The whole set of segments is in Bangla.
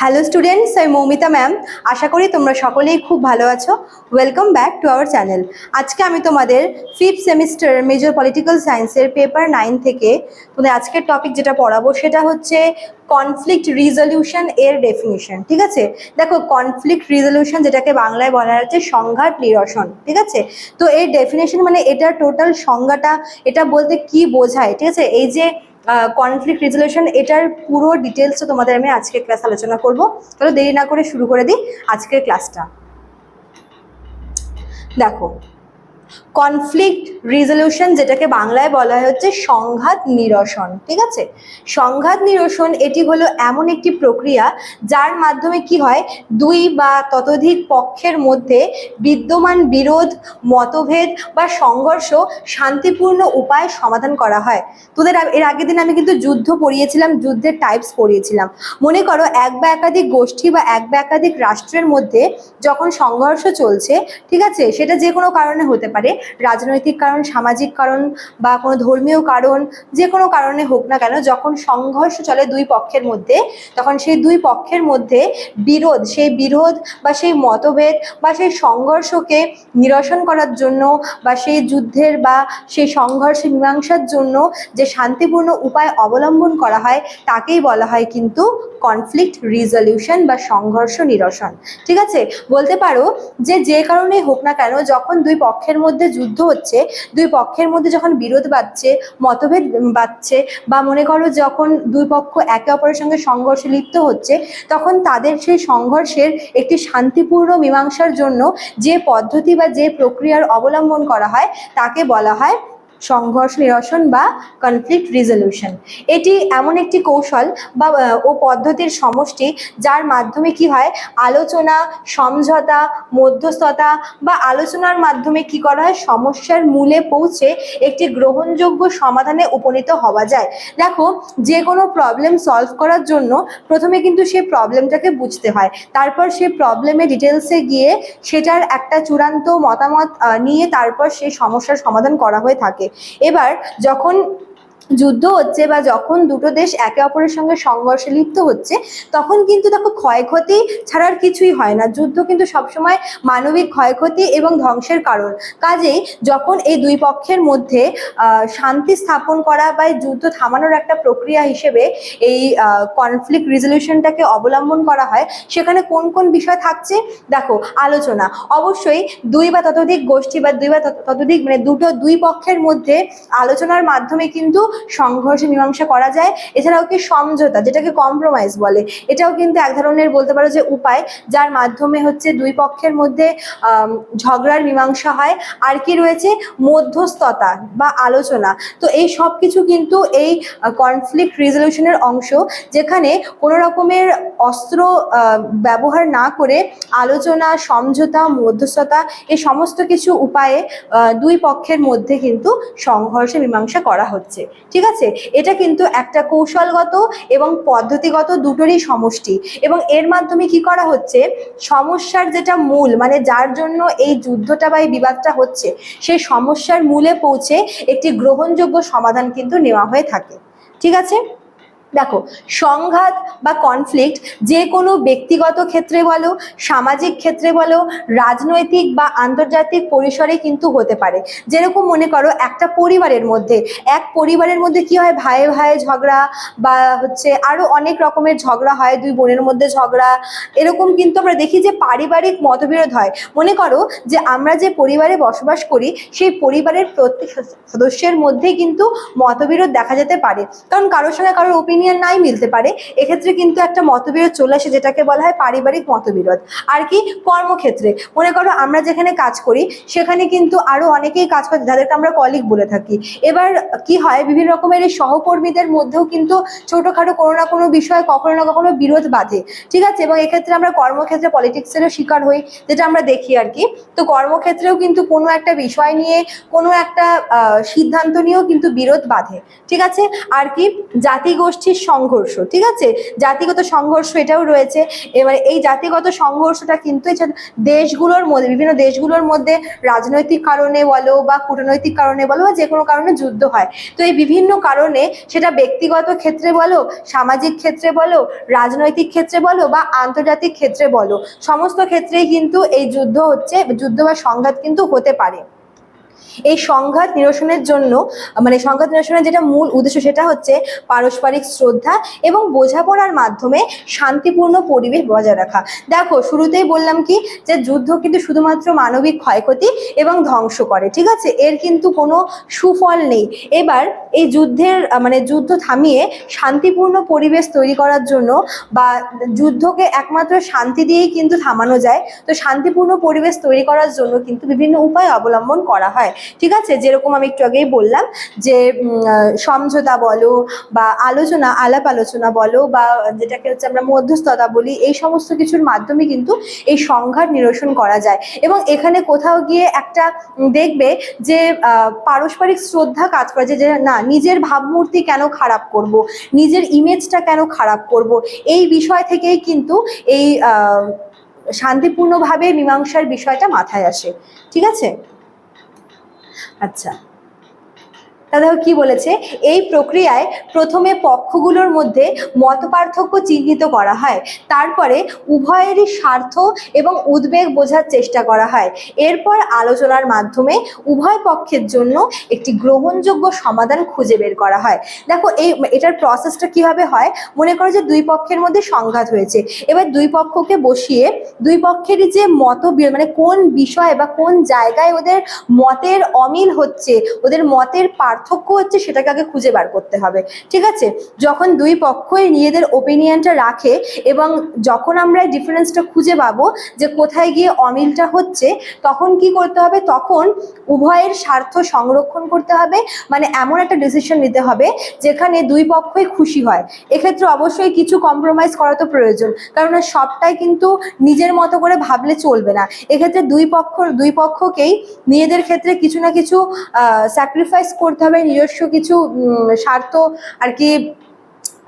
হ্যালো স্টুডেন্টস আমি মৌমিতা ম্যাম আশা করি তোমরা সকলেই খুব ভালো আছো। Welcome back to our channel আজকে আমি তোমাদের ফিফথ সেমিস্টার মেজর পলিটিক্যাল সায়েন্সের পেপার নাইন থেকে তোমাদের আজকের টপিক যেটা পড়াবো সেটা হচ্ছে কনফ্লিক্ট রিজলিউশন এর ডেফিনিশন ঠিক আছে? দেখো কনফ্লিক্ট রিজলিউশন যেটাকে বাংলায় বলা হচ্ছে সংঘাত নিরসন, ঠিক আছে? তো এর ডেফিনেশন মানে এটার টোটাল সংজ্ঞাটা, এটা বলতে কি বোঝায়, ঠিক আছে? এই যে কনফ্লিক্ট রেজলিউশন এটার পুরো ডিটেলসও তোমাদের আমি আজকে ক্লাস আলোচনা করব। তাহলে দেরি না করে শুরু করে দিই আজকের ক্লাসটা দেখো কনফ্লিক্ট রিজলিউশন যেটাকে বাংলায় বলা হচ্ছে সংঘাত নিরসন, ঠিক আছে? সংঘাত নিরসন এটি হলো এমন একটি প্রক্রিয়া যার মাধ্যমে কি হয়? দুই বা ততোধিক পক্ষের মধ্যে বিদ্যমান বিরোধ, মতভেদ বা সংঘর্ষ শান্তিপূর্ণ উপায়ে সমাধান করা হয়। তোদের এর আগের দিন আমি কিন্তু যুদ্ধ পড়িয়েছিলাম, যুদ্ধের টাইপস পড়িয়েছিলাম। মনে করো এক বা একাধিক গোষ্ঠী বা এক বা একাধিক রাষ্ট্রের মধ্যে যখন সংঘর্ষ চলছে, ঠিক আছে? সেটা যে কোনো কারণে হতে পারে। রাজনৈতিক কারণ, সামাজিক কারণ বা কোনো ধর্মীয় কারণ, যে কোনো কারণে হোক না কেন, যখন সংঘর্ষ চলে দুই পক্ষের মধ্যে, তখন সেই দুই পক্ষের মধ্যে বিরোধ, সেই বিরোধ বা সেই মতভেদ বা সেই সংঘর্ষকে নিরসন করার জন্য বা সেই যুদ্ধের বা সেই সংঘর্ষ মীমাংসার জন্য যে শান্তিপূর্ণ উপায় অবলম্বন করা হয়, তাকেই বলা হয় কিন্তু কনফ্লিক্ট রিজলিউশন বা সংঘর্ষ নিরসন। ঠিক আছে? বলতে পারো যে যে কারণেই হোক না কেন, যখন দুই পক্ষের মধ্যে যুদ্ধ হচ্ছে, দুই পক্ষের মধ্যে যখন বিরোধ বাড়ছে মতভেদ বাড়ছে বা মনে করো যখন দুই পক্ষ একে অপরের সঙ্গে সংঘর্ষে লিপ্ত হচ্ছে, তখন তাদের সেই সংঘর্ষের একটি শান্তিপূর্ণ মীমাংসার জন্য যে পদ্ধতি বা যে প্রক্রিয়ার অবলম্বন করা হয়, তাকে বলা হয় সংঘর্ষ নিরসন বা কনফ্লিক্ট রিজলিউশন এটি এমন একটি কৌশল বা ও পদ্ধতির সমষ্টি যার মাধ্যমে কি হয়? আলোচনা, সমঝোতা, মধ্যস্থতা বা আলোচনার মাধ্যমে কি করা হয়? সমস্যার মূলে পৌঁছে একটি গ্রহণযোগ্য সমাধানে উপনীত হওয়া যায়। দেখো, যে কোনো প্রবলেম সলভ করার জন্য প্রথমে কিন্তু সেই প্রবলেমটাকে বুঝতে হয়। তারপর সেই প্রবলেমে ডিটেলসে গিয়ে সেটার একটা চূড়ান্ত মতামত নিয়ে তারপর সেই সমস্যার সমাধান করা হয়ে থাকে। এবার যখন যুদ্ধ হচ্ছে বা যখন দুটো দেশ একে অপরের সঙ্গে সংঘর্ষে লিপ্ত হচ্ছে, তখন কিন্তু দেখো ক্ষয়ক্ষতি ছাড়ার কিছুই হয় না। যুদ্ধ কিন্তু সবসময় মানবিক ক্ষয়ক্ষতি এবং ধ্বংসের কারণ। কাজেই যখন এই দুই পক্ষের মধ্যে শান্তি স্থাপন করা বা যুদ্ধ থামানোর একটা প্রক্রিয়া হিসেবে এই কনফ্লিক্ট রিজলিউশনটাকে অবলম্বন করা হয়, সেখানে কোন কোন বিষয় থাকছে? দেখো, আলোচনা। অবশ্যই দুই বা ততোধিক গোষ্ঠী বা দুই বা ততোধিক মানে দুটো, দুই পক্ষের মধ্যে আলোচনার মাধ্যমে কিন্তু সংঘর্ষ মীমাংসা করা যায়। এছাড়াও কি সমঝোতা, যেটাকে কম্প্রোমাইজ বলে, এটাও কিন্তু এক ধরনের বলতে পারো যে উপায়, যার মাধ্যমে হচ্ছে দুই পক্ষের মধ্যে ঝগড়ার মীমাংসা হয়। আর কি রয়েছে? মধ্যস্থতা বা আলোচনা। তো এই সব কিছু কিন্তু এই কনফ্লিক্ট রিজলিউশনের অংশ, যেখানে কোনো রকমের অস্ত্র ব্যবহার না করে আলোচনা, সমঝোতা, মধ্যস্থতা এই সমস্ত কিছু উপায়ে দুই পক্ষের মধ্যে কিন্তু সংঘর্ষ মীমাংসা করা হচ্ছে। ঠিক আছে? এটা কিন্তু একটা কৌশলগত এবং পদ্ধতিগত দুটোরই সমষ্টি। এবং এর মাধ্যমে কি করা হচ্ছে? সমস্যার যেটা মূল মানে যার জন্য এই যুদ্ধটা বা এই বিবাদটা হচ্ছে সেই সমস্যার মূলে পৌঁছে একটি গ্রহণযোগ্য সমাধান কিন্তু নেওয়া হয়ে থাকে। ঠিক আছে? দেখো, সংঘাত বা কনফ্লিক্ট যে কোনো ব্যক্তিগত ক্ষেত্রে বলো, সামাজিক ক্ষেত্রে বলো, রাজনৈতিক বা আন্তর্জাতিক পরিসরে কিন্তু হতে পারে। যেরকম মনে করো, একটা পরিবারের মধ্যে, এক পরিবারের মধ্যে কি হয়? ভাইয়ে ভাইয়ে ঝগড়া বা হচ্ছে আরও অনেক রকমের ঝগড়া হয়, দুই বোনের মধ্যে ঝগড়া। এরকম কিন্তু আমরা দেখি যে পারিবারিক মতবিরোধ হয়। মনে করো যে আমরা যে পরিবারে বসবাস করি, সেই পরিবারের প্রত্যেক সদস্য- সদস্যের মধ্যে কিন্তু মতবিরোধ দেখা যেতে পারে। কারণ কারোর সঙ্গে কারোর ওপিনিয়ন নাই মিলতে পারে। এক্ষেত্রে কিন্তু একটা মতবিরোধ চলে আসে যেটাকে বলা হয় পারিবারিক মতবিরোধ। আর কি কর্মক্ষেত্রে। মনে করো আমরা যেখানে কাজ করি, সেখানে কিন্তু আরও অনেকেই কাজ করে, যাদেরকে আমরা কলিগ বলে থাকি। এবার কি হয়, বিভিন্ন রকমের এই সহকর্মীদের মধ্যেও কিন্তু ছোটোখাটো কোনো না কোনো বিষয়ে কখনো না কখনো বিরোধ বাঁধে। ঠিক আছে? এবং এক্ষেত্রে আমরা কর্মক্ষেত্রে পলিটিক্সেরও শিকার হই, যেটা আমরা দেখি আর কি। তো কর্মক্ষেত্রেও কিন্তু কোনো একটা বিষয় নিয়ে, কোনো একটা সিদ্ধান্ত নিয়েও কিন্তু বিরোধ বাঁধে। ঠিক আছে? আর কি জাতি গোষ্ঠীর সংঘর্ষ, ঠিক আছে? জাতিগত সংঘর্ষ এটাও রয়েছে। এবারে এই জাতিগত সংঘর্ষটা কিন্তু যে দেশগুলোর মধ্যে, বিভিন্ন দেশগুলোর মধ্যে রাজনৈতিক কারণে বলো বা কূটনৈতিক কারণে বলো বা যে কোনো কারণে যুদ্ধ হয়। তো এই বিভিন্ন কারণে সেটা ব্যক্তিগত ক্ষেত্রে বলো, সামাজিক ক্ষেত্রে বলো, রাজনৈতিক ক্ষেত্রে বলো বা আন্তর্জাতিক ক্ষেত্রে বলো, সমস্ত ক্ষেত্রেই কিন্তু এই যুদ্ধ হচ্ছে, যুদ্ধ বা সংঘাত কিন্তু হতে পারে। এই সংঘাত নিরসনের জন্য মানে সংঘাত নিরসনের যেটা মূল উদ্দেশ্য সেটা হচ্ছে পারস্পরিক শ্রদ্ধা এবং বোঝাপড়ার মাধ্যমে শান্তিপূর্ণ পরিবেশ বজায় রাখা। দেখো, শুরুতেই বললাম কি যে যুদ্ধ কিন্তু শুধুমাত্র মানবিক ক্ষয়ক্ষতি এবং ধ্বংস করে, ঠিক আছে? এর কিন্তু কোনো সুফল নেই। এবার এই যুদ্ধের মানে যুদ্ধ থামিয়ে শান্তিপূর্ণ পরিবেশ তৈরি করার জন্য বা যুদ্ধকে একমাত্র শান্তি দিয়েই কিন্তু থামানো যায়, তো শান্তিপূর্ণ পরিবেশ তৈরি করার জন্য কিন্তু বিভিন্ন উপায় অবলম্বন করা হয়। ঠিক আছে? যেরকম আমি একটু আগেই বললাম যে সমঝোতা বলো বা আলোচনা, আলাপ আলোচনা বলো বা যেটাকে হচ্ছে আমরা মধ্যস্থতা বলি, এই সমস্ত কিছুর মাধ্যমে কিন্তু এই সংঘাত নিরসন করা যায়। এবং এখানে কোথাও গিয়ে একটা দেখবে যে পারস্পরিক শ্রদ্ধা কাজ করে যে না, নিজের ভাবমূর্তি কেন খারাপ করব? নিজের ইমেজটা কেন খারাপ করব? এই বিষয় থেকেই কিন্তু এই শান্তিপূর্ণভাবে মীমাংসার বিষয়টা মাথায় আসে। ঠিক আছে? আচ্ছা। দাদা কি বলেছে? এই প্রক্রিয়ায় প্রথমে পক্ষগুলোর মধ্যে মতপার্থক্য চিহ্নিত করা হয়। তারপরে উভয়েরই স্বার্থ এবং উদ্বেগ বোঝার চেষ্টা করা হয়। এরপর আলোচনার মাধ্যমে উভয় পক্ষের জন্য একটি গ্রহণযোগ্য সমাধান খুঁজে বের করা হয়। দেখো, এই এটার প্রসেসটা কীভাবে হয়? মনে করো যে দুই পক্ষের মধ্যে সংঘাত হয়েছে। এবার দুই পক্ষকে বসিয়ে দুই পক্ষেরই যে মত মানে কোন বিষয় বা কোন জায়গায় ওদের মতের অমিল হচ্ছে, ওদের মতের পার্থক্য হচ্ছে সেটাকে আগে খুঁজে বার করতে হবে। ঠিক আছে? যখন দুই পক্ষই নিজেদের ওপিনিয়নটা রাখে এবং যখন আমরা ডিফারেন্সটা খুঁজে পাবো যে কোথায় গিয়ে অমিলটা হচ্ছে, তখন কি করতে হবে? তখন উভয়ের স্বার্থ সংরক্ষণ করতে হবে। মানে এমন একটা ডিসিশন নিতে হবে যেখানে দুই পক্ষই খুশি হয়। এক্ষেত্রে অবশ্যই কিছু কম্প্রোমাইজ করা তো প্রয়োজন। কারণ সবটাই কিন্তু নিজের মতো করে ভাবলে চলবে না। এক্ষেত্রে দুই পক্ষ, দুই পক্ষকেই নিজেদের ক্ষেত্রে কিছু না কিছু স্যাক্রিফাইস করতে নিজস্ব কিছু স্বার্থ আর কি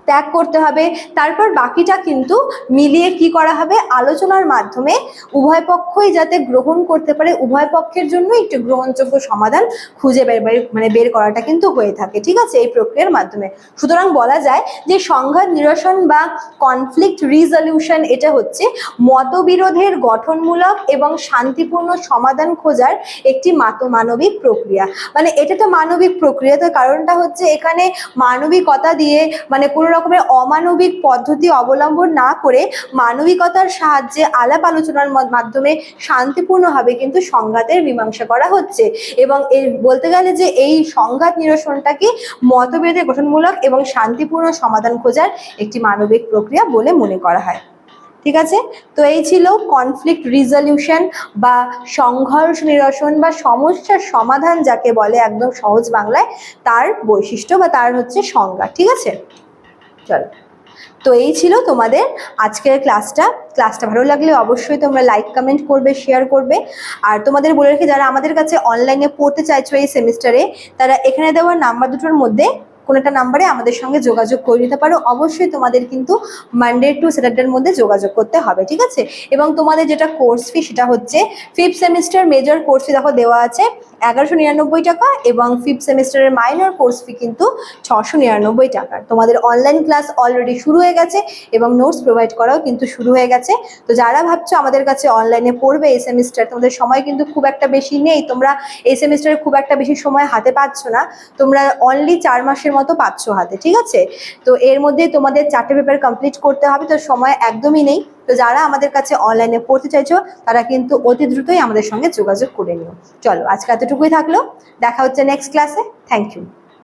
ত্যাগ করতে হবে। তারপর বাকিটা কিন্তু মিলিয়ে কি করা হবে? আলোচনার মাধ্যমে উভয় পক্ষই যাতে গ্রহণ করতে পারে, উভয় পক্ষের জন্য একটি গ্রহণযোগ্য সমাধান খুঁজে বের মানে বের করাটা কিন্তু হয়ে থাকে। ঠিক আছে? এই প্রক্রিয়ার মাধ্যমে। সুতরাং বলা যায় যে সংঘাত নিরসন বা কনফ্লিক্ট রিজলিউশন এটা হচ্ছে মতবিরোধের গঠনমূলক এবং শান্তিপূর্ণ সমাধান খোঁজার একটি মাত, মানবিক প্রক্রিয়া। মানে এটা তো মানবিক প্রক্রিয়া। তো কারণটা হচ্ছে এখানে মানবিকতা দিয়ে মানে কোনো রকমের অমানবিক পদ্ধতি অবলম্বন না করে মানবিকতার সাহায্যে আলাপ আলোচনার মাধ্যমে শান্তিপূর্ণভাবে কিন্তু সংঘাতের মীমাংসা করা হচ্ছে। এবং এই বলতে গেলে যে এই সংঘাত নিরসনটাকে মতভেদে গঠনমূলক এবং শান্তিপূর্ণ সমাধান খোঁজার একটি মানবিক প্রক্রিয়া বলে মনে করা হয়। ঠিক আছে? তো এই ছিল কনফ্লিক্ট রিজলিউশন বা সংঘর্ষ নিরসন বা সমস্যার সমাধান যাকে বলে একদম সহজ বাংলায় তার বৈশিষ্ট্য বা তার হচ্ছে সংজ্ঞা। ঠিক আছে? চলো। তো এই ছিল তোমাদের আজকের ক্লাসটা। ক্লাসটা ভালো লাগলে অবশ্যই তোমরা লাইক কমেন্ট করবে শেয়ার করবে। আর তোমাদের বলে রেখে যারা আমাদের কাছে অনলাইনে পড়তে চাইছো এই সেমিস্টারে তারা এখানে দেওয়া নাম্বার দুটোর মধ্যে কোনো একটা নাম্বারে আমাদের সঙ্গে যোগাযোগ করে নিতে পারো। অবশ্যই তোমাদের কিন্তু মানডে টু স্যাটারডের মধ্যে যোগাযোগ করতে হবে, ঠিক আছে? এবং তোমাদের যেটা কোর্স ফি সেটা হচ্ছে fifth semester major course fee দেখো দেওয়া আছে। এগারোশো নিরানব্বই টাকা এবং ফিফথ সেমিস্টারের মাইনর কোর্স ফি কিন্তু ছশো নিরানব্বই টাকা। তোমাদের অনলাইন ক্লাস অলরেডি শুরু হয়ে গেছে এবং নোটস প্রোভাইড করাও কিন্তু শুরু হয়ে গেছে। তো যারা ভাবছ আমাদের কাছে অনলাইনে পড়বে এই সেমিস্টার তোমাদের সময় কিন্তু খুব একটা বেশি নেই। তোমরা এই সেমিস্টারে খুব একটা বেশি সময় হাতে পাচ্ছ না। তোমরা অনলি চার মাসের মতো পাচ্ছ হাতে, ঠিক আছে? তো এর মধ্যে তোমাদের চারটে পেপার কমপ্লিট করতে হবে। তো সময় একদমই নেই। তো যারা আমাদের কাছে অনলাইনে পড়তে চাইছো, তারা কিন্তু অতি দ্রুতই আমাদের সঙ্গে যোগাযোগ করে নিও। চলো, আজকে এতটুকুই থাকল। দেখা হচ্ছে নেক্সট ক্লাসে থ্যাংক ইউ